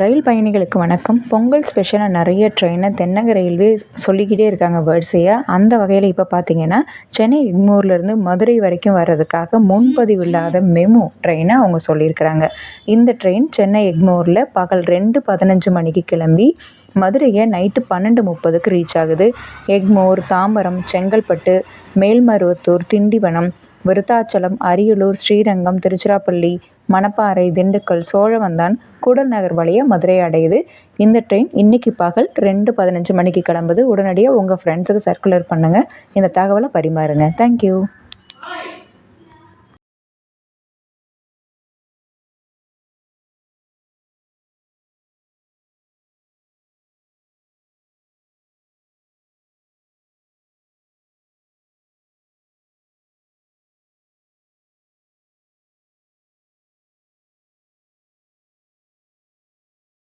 ரயில் பயணிகளுக்கு வணக்கம். பொங்கல் ஸ்பெஷலாக நிறைய ட்ரெயினை தென்னக ரயில்வே சொல்லிக்கிட்டே இருக்காங்க வரிசையாக அந்த வகையில் இப்போ பார்த்தீங்கன்னா சென்னை எக்மோர்லேருந்து மதுரை வரைக்கும் வர்றதுக்காக முன்பதிவு இல்லாத மெமு ட்ரெயினை அவங்க சொல்லியிருக்கிறாங்க. இந்த ட்ரெயின் சென்னை எக்மோரில் பகல் ரெண்டு பதினஞ்சு மணிக்கு கிளம்பி மதுரையை நைட்டு பன்னெண்டு முப்பதுக்கு ரீச் ஆகுது. எக்மோர் தாம்பரம் செங்கல்பட்டு மேல்மருவத்தூர் திண்டிவனம் விருத்தாச்சலம் அரியலூர் ஸ்ரீரங்கம் திருச்சிராப்பள்ளி மணப்பாறை திண்டுக்கல் சோழவந்தான் கூடல் நகர் வழியாக மதுரை அடையுது. இந்த ட்ரெயின் இன்னைக்கு பகல் ரெண்டு பதினஞ்சு மணிக்கு கிளம்புது. உடனடியாக உங்கள் ஃப்ரெண்ட்ஸுக்கு சர்க்குலர் பண்ணுங்கள் இந்த தகவலை பரிமாறுங்க. தேங்க்யூ